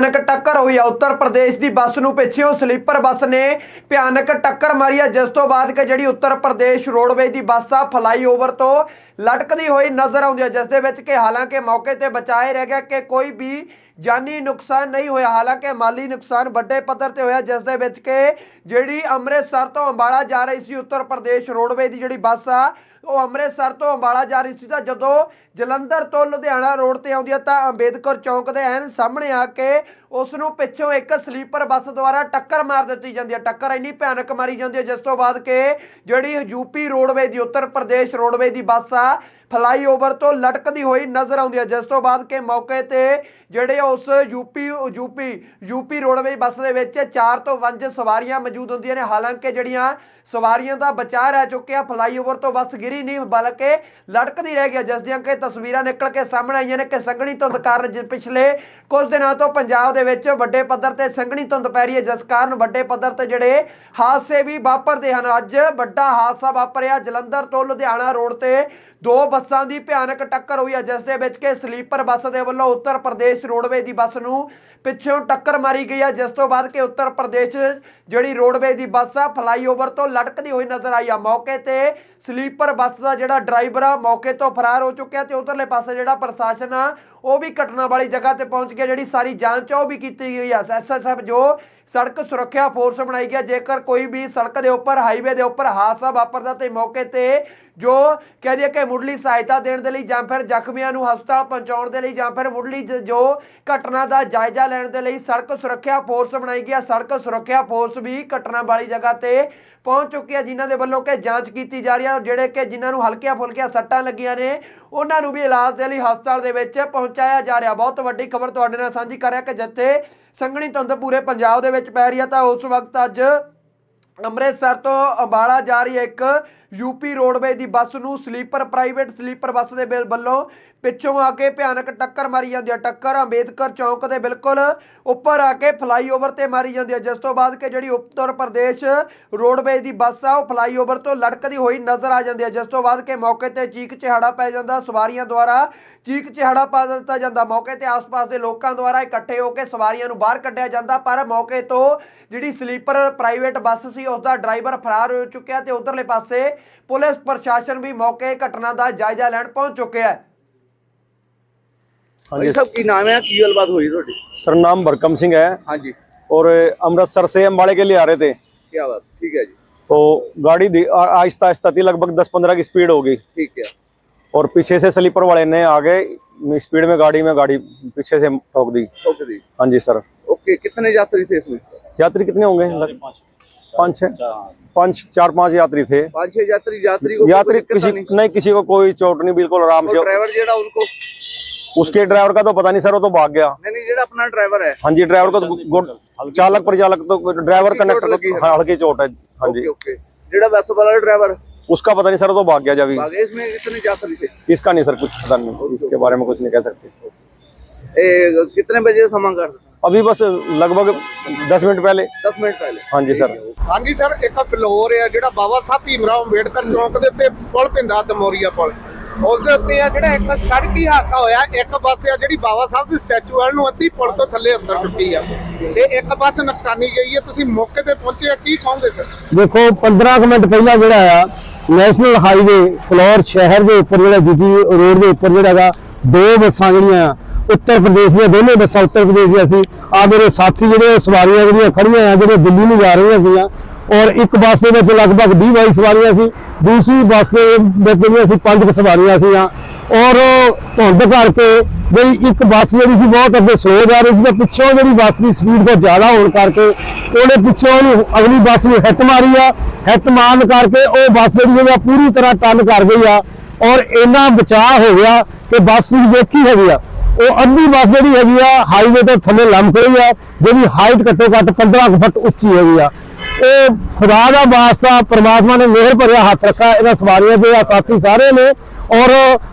ਭਿਆਨਕ ਟੱਕਰ ਹੋਈ ਆ। ਉੱਤਰ ਪ੍ਰਦੇਸ਼ ਦੀ ਬੱਸ ਨੂੰ ਪਿੱਛੇੋਂ ਸਲੀਪਰ ਬੱਸ ਨੇ ਭਿਆਨਕ ਟੱਕਰ ਮਾਰੀ ਆ। ਜਿਸ ਤੋਂ ਬਾਅਦ ਕਿ ਜਿਹੜੀ ਉੱਤਰ ਪ੍ਰਦੇਸ਼ ਰੋਡਵੇਜ਼ ਦੀ ਬੱਸ ਆ, ਫਲਾਈਓਵਰ ਤੋਂ ਲਟਕਦੀ ਹੋਈ ਨਜ਼ਰ ਆਉਂਦੀ ਹੈ ਜਿਸ ਦੇ ਵਿੱਚ ਕਿ ਹਾਲਾਂਕਿ ਮੌਕੇ ਤੇ ਬਚਾਏ ਰਹਿ ਗਿਆ ਕਿ ਕੋਈ ਵੀ ਜਾਨੀ ਨੁਕਸਾਨ ਨਹੀਂ ਹੋਇਆ। ਹਾਲਾਂਕਿ ਮਾਲੀ ਨੁਕਸਾਨ ਵੱਡੇ ਪੱਧਰ ਤੇ ਹੋਇਆ, ਜਿਸ ਦੇ ਵਿੱਚ ਕਿ ਜਿਹੜੀ ਅੰਮ੍ਰਿਤਸਰ ਤੋਂ ਅੰਬਾਲਾ ਜਾ ਰਹੀ ਸੀ ਉੱਤਰ ਪ੍ਰਦੇਸ਼ ਰੋਡਵੇ ਦੀ ਜਿਹੜੀ ਬੱਸ ਆ, ਉਹ ਅੰਮ੍ਰਿਤਸਰ ਤੋਂ ਅੰਬਾਲਾ ਜਾ ਰਹੀ ਸੀ ਤਾਂ ਜਦੋਂ ਜਲੰਧਰ ਤੋਂ ਲੁਧਿਆਣਾ ਰੋਡ ਤੇ ਆਉਂਦੀ ਹੈ ਤਾਂ ਅੰਬੇਦਕਰ ਚੌਂਕ ਦੇ ਐਨ ਸਾਹਮਣੇ ਆ ਕੇ ਉਸ ਨੂੰ ਪਿੱਛੋਂ ਇੱਕ ਸਲੀਪਰ ਬੱਸ ਦੁਆਰਾ ਟੱਕਰ ਮਾਰ ਦਿੱਤੀ ਜਾਂਦੀ ਹੈ। ਟੱਕਰ ਇੰਨੀ ਭਿਆਨਕ ਮਾਰੀ ਜਾਂਦੀ ਹੈ ਜਿਸ ਤੋਂ ਬਾਅਦ ਕਿ ਜਿਹੜੀ ਯੂਪੀ ਰੋਡਵੇ ਦੀ, ਉੱਤਰ ਪ੍ਰਦੇਸ਼ ਰੋਡਵੇ ਦੀ ਬੱਸ ਆ, ਫਲਾਈਓਵਰ ਤੋਂ ਲਟਕਦੀ ਹੋਈ ਨਜ਼ਰ ਆਉਂਦੀ ਹੈ। ਜਿਸ ਤੋਂ ਬਾਅਦ ਕਿ ਮੌਕੇ ਤੇ ਜਿਹੜੇ ਉਸ UP UP UP roadway bus ਦੇ ਵਿੱਚ 4 ਤੋਂ 5 ਸਵਾਰੀਆਂ ਮੌਜੂਦ ਹੁੰਦੀਆਂ ਨੇ। ਹਾਲਾਂਕਿ ਜਿਹੜੀਆਂ ਸਵਾਰੀਆਂ ਦਾ ਬਚਾਅ ਰਹਿ ਚੁੱਕਿਆ, ਫਲਾਈਓਵਰ ਤੋਂ ਬੱਸ ਗਿਰੀ ਨਹੀਂ, ਬਲਕਿ ਲਟਕਦੀ ਰਹਿ ਗਿਆ ਜਿਸ ਦੀਆਂ ਕਿ ਤਸਵੀਰਾਂ ਨਿਕਲ ਕੇ ਸਾਹਮਣੇ ਆਈਆਂ ਨੇ ਕਿ ਸੰਘਣੀ ਧੁੰਦ ਕਾਰਨ ਜਿ- ਪਿਛਲੇ ਕੁਝ ਦਿਨਾਂ ਤੋਂ ਪੰਜਾਬ ਦੇ ਵਿੱਚ ਵੱਡੇ ਪੱਧਰ ਤੇ ਸੰਘਣੀ ਧੁੰਦ ਪੈ ਰਹੀ ਹੈ, ਜਿਸ ਕਾਰਨ ਵੱਡੇ ਪੱਧਰ ਤੇ ਜਿਹੜੇ ਹਾਦਸੇ ਵੀ ਵਾਪਰਦੇ ਹਨ। ਅੱਜ ਵੱਡਾ ਹਾਦਸਾ ਵਾਪਰਿਆ ਜਲੰਧਰ ਤੋਂ ਲੁਧਿਆਣਾ ਰੋਡ ਤੇ। ਦੋ ਬੱਸਾਂ ਦੀ ਭਿਆਨਕ ਟੱਕਰ ਹੋਈ ਹੈ, ਜਿਸ ਦੇ ਵਿੱਚ ਕਿ ਸਲੀਪਰ ਬੱਸ ਦੇ ਵੱਲੋਂ ਉੱਤਰ ਪ੍ਰਦੇਸ਼ ਰੋਡਵੇਜ਼ ਦੀ ਬੱਸ ਨੂੰ ਪਿੱਛੋਂ ਟੱਕਰ ਮਾਰੀ ਗਈ ਹੈ, ਜਿਸ ਤੋਂ ਬਾਅਦ ਕਿ ਉੱਤਰ ਪ੍ਰਦੇਸ਼ ਜਿਹੜੀ ਰੋਡਵੇ ਦੀ ਬੱਸ ਆ, ਫਲਾਈਓਵਰ ਤੋਂ ਲਟਕਦੀ ਹੋਈ ਨਜ਼ਰ ਆਈ ਆ ਮੌਕੇ ਤੇ ਸਲੀਪਰ ਬੱਸ ਦਾ ਜਿਹੜਾ ਡਰਾਈਵਰ ਆ, ਮੌਕੇ ਤੋਂ ਫਰਾਰ ਹੋ ਚੁੱਕਿਆ ਤੇ ਉਧਰਲੇ ਪਾਸੇ ਜਿਹੜਾ ਪ੍ਰਸ਼ਾਸਨ ਆ, ਉਹ ਵੀ ਘਟਨਾ ਵਾਲੀ ਜਗ੍ਹਾ ਤੇ ਪਹੁੰਚ ਗਿਆ, ਜਿਹੜੀ ਸਾਰੀ ਜਾਂਚ ਆ, ਉਹ ਵੀ ਕੀਤੀ ਗਈ ਆ। ਐਸਐਸਐਫ ਜੋ ਸੜਕ ਸੁਰੱਖਿਆ ਫੋਰਸ ਬਣਾਈ ਗਿਆ ਜੇਕਰ ਕੋਈ ਵੀ ਸੜਕ ਦੇ ਉੱਪਰ, ਹਾਈਵੇ ਦੇ ਉੱਪਰ ਹਾਦਸਾ ਵਾਪਰਦਾ ਤੇ ਮੌਕੇ ਤੇ ਜੋ ਕਹਿ ਦਈਏ ਕਿ ਮੁੱਢਲੀ ਸਹਾਇਤਾ ਦੇਣ ਦੇ ਲਈ ਜਾਂ ਫਿਰ ਜ਼ਖਮੀਆਂ ਨੂੰ ਹਸਪਤਾਲ ਪਹੁੰਚਾਉਣ ਦੇ ਲਈ ਜਾਂ ਫਿਰ ਮੁੱਢਲੀ ਜ- ਜੋ ਘਟਨਾ ਦਾ ਜਾਇਜ਼ਾ ਲੈਣ ਦੇ ਲਈ ਸੜਕ ਸੁਰੱਖਿਆ ਫੋਰਸ ਬਣਾਈ ਗਈ ਹੈ ਸੜਕ ਸੁਰੱਖਿਆ ਫੋਰਸ ਵੀ ਘਟਨਾ ਵਾਲੀ ਜਗ੍ਹਾ ਤੇ ਪਹੁੰਚ ਚੁੱਕੀ ਹੈ ਜਿਨ੍ਹਾਂ ਦੇ ਵੱਲੋਂ ਕਿ ਜਾਂਚ ਕੀਤੀ ਜਾ ਰਹੀ ਹੈ ਜਿਹੜੇ ਕਿ ਜਿਨ੍ਹਾਂ ਨੂੰ ਹਲਕੀਆਂ ਫੁਲਕੀਆਂ ਸੱਟਾਂ ਲੱਗੀਆਂ ਨੇ, ਉਹਨਾਂ ਨੂੰ ਵੀ ਇਲਾਜ ਦੇ ਲਈ ਹਸਪਤਾਲ ਦੇ ਵਿੱਚ ਪਹੁੰਚਾਇਆ ਜਾ ਰਿਹਾ। ਬਹੁਤ ਵੱਡੀ ਖਬਰ ਤੁਹਾਡੇ ਨਾਲ ਸਾਂਝੀ ਕਰ ਰਿਹਾ ਕਿ ਜਿੱਥੇ ਸੰਘਣੀ ਧੁੰਦ ਪੂਰੇ ਪੰਜਾਬ ਦੇ ਵਿੱਚ ਪੈ ਰਹੀ ਹੈ ਤਾਂ ਉਸ ਵਕਤ ਅੱਜ ਅੰਮ੍ਰਿਤਸਰ ਤੋਂ ਅੰਬਾਲਾ ਜਾ ਰਹੀ ਹੈ ਇੱਕ ਯੂਪੀ ਰੋਡਵੇਜ਼ ਦੀ ਬੱਸ ਨੂੰ ਸਲੀਪਰ, ਪ੍ਰਾਈਵੇਟ ਸਲੀਪਰ ਬੱਸ ਦੇ ਬਿਲ- ਵੱਲੋਂ ਪਿੱਛੋਂ ਆ ਕੇ ਭਿਆਨਕ ਟੱਕਰ ਮਾਰੀ ਜਾਂਦੀ ਹੈ। ਟੱਕਰ ਅੰਬੇਦਕਰ ਚੌਂਕ ਦੇ ਬਿਲਕੁਲ ਉੱਪਰ ਆ ਕੇ ਫਲਾਈਓਵਰ ਤੇ ਮਾਰੀ ਜਾਂਦੀ ਹੈ। ਜਿਸ ਤੋਂ ਬਾਅਦ ਕਿ ਜਿਹੜੀ ਉੱਤਰ ਪ੍ਰਦੇਸ਼ ਰੋਡਵੇਜ਼ ਦੀ ਬੱਸ ਆ, ਉਹ ਫਲਾਈਓਵਰ ਤੋਂ ਲੜਕਦੀ ਹੋਈ ਨਜ਼ਰ ਆ ਜਾਂਦੀ ਹੈ। ਜਿਸ ਤੋਂ ਬਾਅਦ ਕਿ ਮੌਕੇ ਤੇ ਚੀਕ ਚਿਹਾੜਾ ਪੈ ਜਾਂਦਾ, ਸਵਾਰੀਆਂ ਦੁਆਰਾ ਚੀਕ ਚਿਹਾੜਾ ਪਾ ਦਿੱਤਾ ਜਾਂਦਾ। ਮੌਕੇ ਤੇ ਆਸ-ਪਾਸ ਦੇ ਲੋਕਾਂ ਦੁਆਰਾ ਇਕੱਠੇ ਹੋ ਕੇ ਸਵਾਰੀਆਂ ਨੂੰ ਬਾਹਰ ਕੱਢਿਆ ਜਾਂਦਾ, ਪਰ ਮੌਕੇ ਤੋਂ ਜਿਹੜੀ ਸਲੀਪਰ ਪ੍ਰਾਈਵੇਟ ਬੱਸ ਸੀ, ਉਸ ਦਾ ਡਰਾਈਵਰ ਫਰਾਰ ਹੋ ਚੁੱਕਿਆ ਤੇ ਉਧਰਲੇ ਪਾਸੇ ਪੁਲਿਸ ਪ੍ਰਸ਼ਾਸਨ ਵੀ ਮੌਕੇ ਘਟਨਾ ਦਾ ਜਾਇਜ਼ਾ ਲੈਣ ਪਹੁੰਚ ਚੁੱਕਿਆ ਹੈ हाँ भाई जी साहब की नाम है की गलबात हुई थोड़ी सर नाम भरकम सिंह है हाँ जी और अमृतसर से अम्बाड़े के लिए आ रहे थे क्या बात ठीक है जी तो गाड़ी धी- आ- आहिस्ता आहिस्ता थी लगभग 10-15 की स्पीड होगी ठीक है और पीछे से स्लीपर वाले ने आगे स्पीड में गाड़ी में गाड़ी पीछे से ठोक दी ओके जी हाँ जी सर ओके कितने यात्री थे इसमें यात्री कितने होंगे लग- पाँच छः पाँच चार पाँच यात्री थे। पाँच छह यात्री यात्री को यात्री किसी नहीं। नहीं किसी को कोई चोट नहीं बिल्कुल आराम से। ड्राइवर जेड़ा उनको उसके ड्राइवर का तो पता नहीं सर वो तो भाग गया। नहीं नहीं जेड़ा अपना ड्राइवर है। हाँ जी ड्राइवर को तो चालक परिचालक तो ड्राइवर कंडक्टर को हाँ, हल्की चोट है। हाँ जी। जेड़ा बस वाला ड्राइवर? उसका पता नहीं सर तो भाग गया जब इसमें कितने यात्री थे? इसका नहीं सर कुछ पता नहीं। इसके बारे में कुछ नहीं कह सकते। कितने बजे समा कर अभी बस लगभग दस मिनट पहले दस मिनट पहले हाँ जी सर ਹਾਂਜੀ ਸਰ ਇੱਕ ਫਲੋਰ ਆ ਜਿਹੜਾ ਬਾਬਾ ਸਾਹਿਬ ਭੀਮਰਾਓ ਅੰਬੇਡਕਰ ਚੌਂਕ ਦੇ ਉੱਤੇ ਪੁਲ ਪਿੰਦਾ ਦਮੋਰੀਆ ਪੁਲ ਉਸ ਦੇ ਉੱਤੇ ਆ ਜਿਹੜਾ ਇੱਕ ਸੜਕੀ ਹਾਦਸਾ ਹੋਇਆ ਇੱਕ ਬੱਸ ਆ ਜਿਹੜੀ ਬਾਬਾ ਸਾਹਿਬ ਦੇ ਸਟੈਚੂ ਵੱਲ ਨੂੰ ਅੱਧੀ ਪੁਲ ਤੋਂ ਥੱਲੇ ਉੱਤਰ ਚੁੱਕੀ ਆ ਤੇ ਇੱਕ ਬੱਸ ਨੁਕਸਾਨੀ ਗਈ ਹੈ ਤੁਸੀਂ ਮੌਕੇ ਤੇ ਪਹੁੰਚੇ ਆ ਕੀ ਕਹੋਗੇ ਸਰ ਦੇਖੋ 15 ਕੁ ਮਿੰਟ ਪਹਿਲਾਂ ਜਿਹੜਾ ਆ ਨੈਸ਼ਨਲ ਹਾਈਵੇ ਫਲੋਰ ਸ਼ਹਿਰ ਦੇ ਉੱਪਰ ਜਿਹੜਾ ਜੀਟੀ ਰੋਡ ਦੇ ਉੱਪਰ ਜਿਹੜਾ ਹੈਗਾ ਦੋ ਬੱਸਾਂ ਜਿਹੜੀਆਂ ਆ, ਉੱਤਰ ਪ੍ਰਦੇਸ਼ ਦੀਆਂ ਦੋਨੇ ਬੱਸਾਂ ਉੱਤਰ ਪ੍ਰਦੇਸ਼ ਦੀਆਂ ਸੀ। ਆ ਮੇਰੇ ਸਾਥੀ ਜਿਹੜੇ ਸਵਾਰੀਆਂ ਜਿਹੜੀਆਂ ਖੜੀਆਂ ਆ, ਜਿਹੜੇ ਦਿੱਲੀ ਨੂੰ ਜਾ ਰਹੀਆਂ ਸੀਗੀਆਂ, ਔਰ ਇੱਕ ਬੱਸ ਦੇ ਵਿੱਚ ਲਗਭਗ 20 22 ਸਵਾਰੀਆਂ ਸੀ। ਦੂਸਰੀ ਬੱਸ ਦੇ ਵਿੱਚ ਜਿਹੜੀਆਂ ਸੀ, ਪੰਜ ਕੁ ਸਵਾਰੀਆਂ ਸੀਗੀਆਂ। ਔਰ ਧੁੰਦ ਕਰਕੇ ਜਿਹੜੀ ਇੱਕ ਬੱਸ ਜਿਹੜੀ ਸੀ, ਬਹੁਤ ਅੱਗੇ ਸਲੋ ਜਾ ਰਹੀ ਸੀ, ਤੇ ਪਿੱਛੋਂ ਜਿਹੜੀ ਬੱਸ ਦੀ ਸਪੀਡ ਬਹੁਤ ਜ਼ਿਆਦਾ ਹੋਣ ਕਰਕੇ ਉਹਨੇ ਪਿੱਛੋਂ ਉਹਨੂੰ ਅਗਲੀ ਬੱਸ ਨੂੰ ਹਿੱਟ ਮਾਰੀ ਆ। ਹਿੱਟ ਮਾਰਨ ਕਰਕੇ ਉਹ ਬੱਸ ਜਿਹੜੀ ਆ ਪੂਰੀ ਤਰ੍ਹਾਂ ਟੱਲ ਕਰ ਗਈ ਆ। ਔਰ ਇੰਨਾ ਬਚਾਅ ਹੋ ਗਿਆ ਕਿ ਬੱਸ ਤੁਸੀਂ ਦੇਖੀ ਹੈਗੀ ਆ। ਉਹ ਅੱਧੀ ਬੱਸ ਜਿਹੜੀ ਹੈਗੀ ਆ ਹਾਈਵੇ ਤੋਂ ਥੱਲੇ ਲੰਮਕ ਰਹੀ ਆ, ਜਿਹਦੀ ਹਾਈਟ ਘੱਟੋ ਘੱਟ 15 ਕੁ ਫੁੱਟ ਉੱਚੀ ਹੈਗੀ ਆ। ਇਹ ਖੁਦਾ ਦਾ ਵਾਸਤਾ, ਪ੍ਰਮਾਤਮਾ ਨੇ ਮਿਹਰ ਭਰਿਆ ਹੱਥ ਰੱਖਾ ਇਹਨਾਂ ਸਵਾਰੀਆਂ ਦੇ ਆ, ਸਾਥੀ ਸਾਰੇ ਨੇ। ਔਰ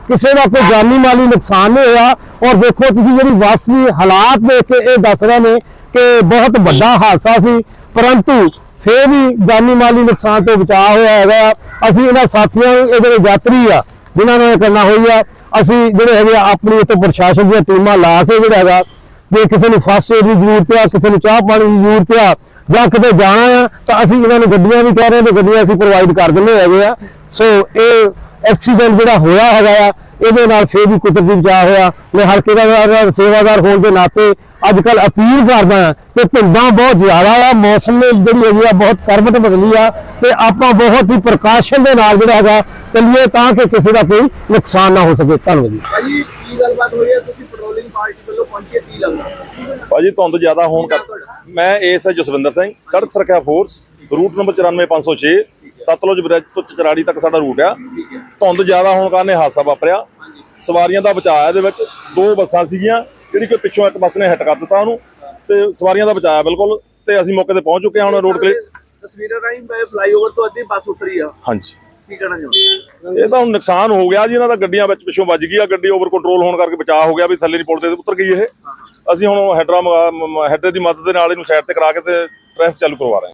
ਕਿਸੇ ਦਾ ਕੋਈ ਜਾਨੀ ਮਾਲੀ ਨੁਕਸਾਨ ਨਹੀਂ ਹੋਇਆ। ਔਰ ਦੇਖੋ ਤੁਸੀਂ ਜਿਹੜੀ ਬੱਸ ਦੀ ਹਾਲਾਤ ਦੇਖ ਕੇ ਇਹ ਦੱਸ ਰਹੇ ਨੇ ਕਿ ਬਹੁਤ ਵੱਡਾ ਹਾਦਸਾ ਸੀ, ਪਰੰਤੂ ਫੇਰ ਵੀ ਜਾਨੀ ਮਾਲੀ ਨੁਕਸਾਨ ਤੋਂ ਬਚਾਅ ਹੋਇਆ ਹੈਗਾ। ਅਸੀਂ ਇਹਨਾਂ ਸਾਥੀਆਂ ਨੂੰ, ਇਹ ਜਿਹੜੇ ਯਾਤਰੀ ਆ, ਜਿਨ੍ਹਾਂ ਨੇ ਇਹ ਕਰਨਾ ਹੋਈ ਆ ਅਸੀਂ ਜਿਹੜੇ ਹੈਗੇ ਆ ਆਪਣੀ ਉੱਤੇ ਪ੍ਰਸ਼ਾਸਨ ਦੀਆਂ ਟੀਮਾਂ ਲਾ ਕੇ ਜਿਹੜਾ ਹੈਗਾ, ਜੇ ਕਿਸੇ ਨੂੰ ਫਸਟ ਏਡ ਦੀ ਜ਼ਰੂਰਤ ਆ, ਕਿਸੇ ਨੂੰ ਚਾਹ ਪਾਣੀ ਦੀ ਜ਼ਰੂਰਤ ਆ, ਜਾਂ ਕਿਤੇ ਜਾਣਾ ਆ, ਤਾਂ ਅਸੀਂ ਇਹਨਾਂ ਨੂੰ ਗੱਡੀਆਂ ਵੀ ਕਹਿ ਰਹੇ ਤੇ ਗੱਡੀਆਂ ਅਸੀਂ ਪ੍ਰੋਵਾਈਡ ਕਰ ਦਿੰਦੇ ਹੈਗੇ ਆ। ਸੋ ਇਹ ਐਕਸੀਡੈਂਟ ਜਿਹੜਾ ਹੋਇਆ ਹੈਗਾ ਆ, ਇਹਦੇ ਨਾਲ ਫੇਰ ਵੀ ਕੁਦਰਤੀ ਬਚਾਅ ਹੋਇਆ। ਮੈਂ ਹਲਕੇ ਦਾ ਸੇਵਾਦਾਰ ਹੋਣ ਦੇ ਨਾਤੇ ਅੱਜ ਕੱਲ ਅਪੀਲ ਕਰਦਾ ਹਾਂ ਕਿ ਧੁੰਦਾਂ ਬਹੁਤ ਜ਼ਿਆਦਾ ਆ, ਮੌਸਮ ਨੇ ਜਿਹੜੀ ਹੈਗੀ ਆ ਬਹੁਤ ਕਰਵਟ ਬਦਲੀ ਆ, ਤੇ ਆਪਾਂ ਬਹੁਤ ਹੀ ਪ੍ਰਕਾਸ਼ਨ ਦੇ ਨਾਲ ਜਿਹੜਾ ਹੈਗਾ ਚੱਲੀਏ ਤਾਂ ਕਿ ਕਿਸੇ ਦਾ ਕੋਈ ਨੁਕਸਾਨ ਨਾ ਹੋ ਸਕੇ। ਧੰਨਵਾਦ ਜੀ। ਭਾਜੀ ਕੀ ਗੱਲਬਾਤ ਹੋਈ ਹੈ? ਤੁਸੀਂ ਪੈਟਰੋਲਿੰਗ ਪਾਰਟੀ ਵੱਲੋਂ ਪਹੁੰਚੇ ਕੀ ਲੱਗਦਾ? ਭਾਜੀ ਧੁੰਦ ਜ਼ਿਆਦਾ ਹੋਣ ਕਰ ਮੈਂ ਏਐਸਆਈ ਜਸਵਿੰਦਰ ਸਿੰਘ ਸੜਕ ਸੁਰੱਖਿਆ force route number 94506 Satluj bridge ਤੋਂ ਚਚਰਾੜੀ ਤੱਕ ਸਾਡਾ ਰੂਟ ਆ। ਧੁੰਦ ਜ਼ਿਆਦਾ ਹੋਣ ਕਾਰਨ ਇਹ ਹਾਦਸਾ ਵਾਪਰਿਆ। ਸਵਾਰੀਆਂ ਦਾ ਬਚਾਅ ਇਹਦੇ ਵਿੱਚ। ਦੋ ਬੱਸਾਂ ਸੀਗੀਆਂ ਜਿਹੜੀ ਕਿ ਪਿੱਛੋਂ ਇੱਕ ਬੱਸ ਨੇ ਹਿੱਟ ਕਰ ਦਿੱਤਾ ਉਹਨੂੰ। ਤੇ ਸਵਾਰੀਆਂ ਦਾ ਬਚਾਅ ਬਿਲਕੁਲ। ਤੇ ਅਸੀਂ ਮੌਕੇ ਤੇ ਪਹੁੰਚ ਚੁੱਕੇ ਹਾਂ ਹੁਣ ਰੋਡ ਕਲੇ ਤਸਵੀਰਾਂ ਰਾਹੀਂ ਫਲਾਈਓਵਰ ਤੋਂ ਅੱਧੀ ਬੱਸ ਉਤਰੀ ਆ। ਹਾਂਜੀ। ਕੀ ਕਹਿਣਾ ਚਾਹੁੰਦੇ ਇਹ ਤਾਂ ਹੁਣ ਨੁਕਸਾਨ ਹੋ ਗਿਆ ਜੀ ਇਹਨਾਂ ਦਾ ਗੱਡੀਆਂ ਵਿੱਚ ਪਿੱਛੋਂ ਵੱਜ ਗਈ ਆ ਗੱਡੀ ਓਵਰ ਕੰਟਰੋਲ ਹੋਣ ਕਰਕੇ ਬਚਾਅ ਹੋ ਗਿਆ ਵੀ ਥੱਲੇ ਨਹੀਂ ਪੁਲ ਤੇ ਉਤਰ ਗਈ ਇਹ। ਅਸੀਂ ਹੁਣ ਹੈਡਰਾ ਹੈਡਰੇ ਦੀ ਮਦਦ ਦੇ ਨਾਲ ਇਹਨੂੰ ਸਾਈਡ ਤੇ ਕਰਾ ਕੇ ਤੇ ਟ੍ਰੈਫਿਕ ਚਾਲੂ ਕਰਵਾ ਰਹੇ ਹਾਂ।